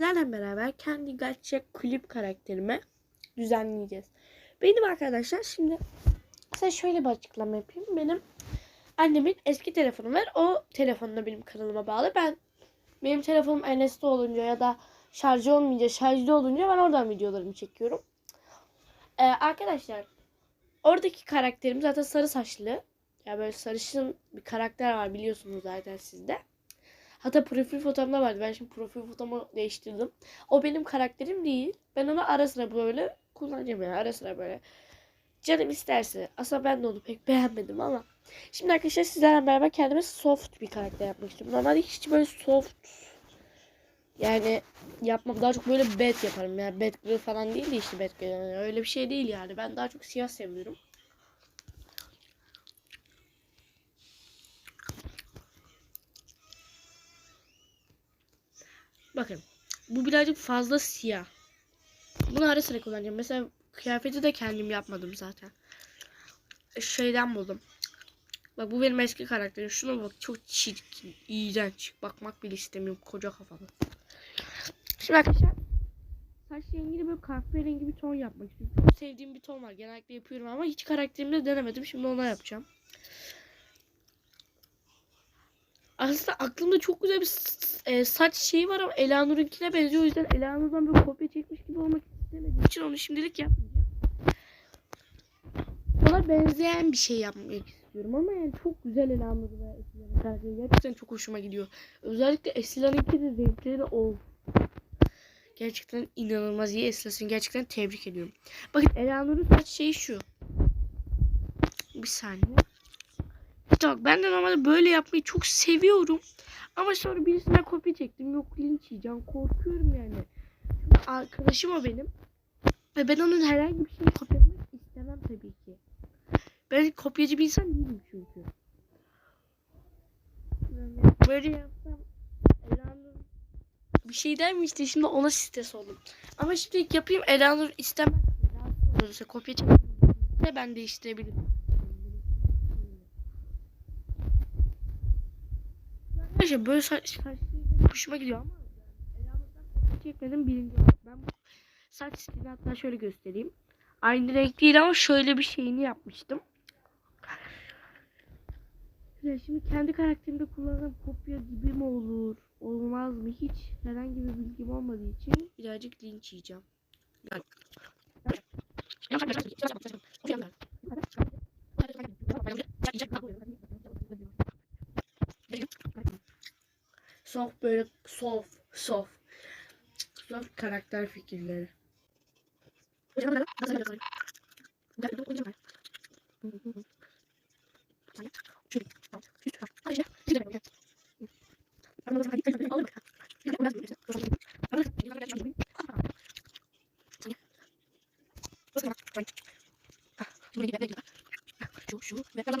Sizlerle beraber kendi gerçek klip karakterimi düzenleyeceğiz. Benim arkadaşlar şimdi size şöyle bir açıklama yapayım. Benim annemin eski telefonu var. O telefonla benim kanalıma bağlı. Ben benim telefonum NS'de olunca ya da şarjı olmayınca şarjlı olunca ben oradan videolarımı çekiyorum. Ee, arkadaşlar oradaki karakterim zaten sarı saçlı. Ya böyle sarışın bir karakter var biliyorsunuz zaten sizde. Hatta profil fotoğrafımda vardı. Ben şimdi profil fotoğrafımı değiştirdim. O benim karakterim değil. Ben onu ara sıra böyle kullanacağım yani ara sıra böyle. Canım isterse. Aslında ben de onu pek beğenmedim ama. Şimdi arkadaşlar sizlerle beraber kendime soft bir karakter yapmak istiyorum. Normalde hiç böyle soft yani yapmam. Daha çok böyle bad yaparım. Yani bad girl falan değil de işte bad girl. Yani öyle bir şey değil yani. Ben daha çok siyah seviyorum. Bakın. Bu birazcık fazla siyah. Bunu ara sıra kullanacağım. Mesela kıyafeti de kendim yapmadım zaten. Şeyden buldum. Bak bu benim eski karakterim. Şuna bak çok çirkin, iğrenç. Bakmak bile istemiyorum koca kafalı. Şimdi arkadaşlar saç rengini böyle kahverengi bir ton yapmak istiyorum. Çok sevdiğim bir ton var. Genellikle yapıyorum ama hiç karakterimde denemedim. Şimdi ona yapacağım. Aslında aklımda çok güzel bir e, saç şeyi var ama Elanur'unkine benziyor. O yüzden Elanur'dan böyle kopya çekmiş gibi olmak istemediğim için onu şimdilik yapmayacağım. Ona benzeyen bir şey yapmak istiyorum ama yani çok güzel Elanur ve Esila'nın karakteri. Gerçekten çok hoşuma gidiyor. Özellikle Esila'nınki de renkleri of. Gerçekten inanılmaz iyi Esila'sını gerçekten tebrik ediyorum. Bakın Elanur'un saç şeyi şu. Bir saniye. Bak ben de normalde böyle yapmayı çok seviyorum. Ama sonra birisinden kopya çektim. Yok linç yiyeceğim. Korkuyorum yani. Arkadaşım o benim. Ve ben onun herhangi bir şeyini kopyalamak istemem tabii ki. Ben kopyacı bir insan değilim çünkü. Böyle yapsam Elanur bir şey der mi işte şimdi ona stres oldum. Ama şimdi yapayım Elanur istemez. Rahatsız olursa kopya çekmek ben değiştirebilirim. Arkadaşlar böyle saç hoşuma gidiyor ama yani çekmedim birinci. Ben bu saç stilini hatta şöyle göstereyim. Aynı renk değil ama şöyle bir şeyini yapmıştım. Şimdi kendi karakterimde kullandığım kopya gibi mi olur? Olmaz mı? Hiç herhangi bir bilgim olmadığı için birazcık linç yiyeceğim. Yani. Soft böyle soft soft soft karakter fikirleri. Şu şu ve falan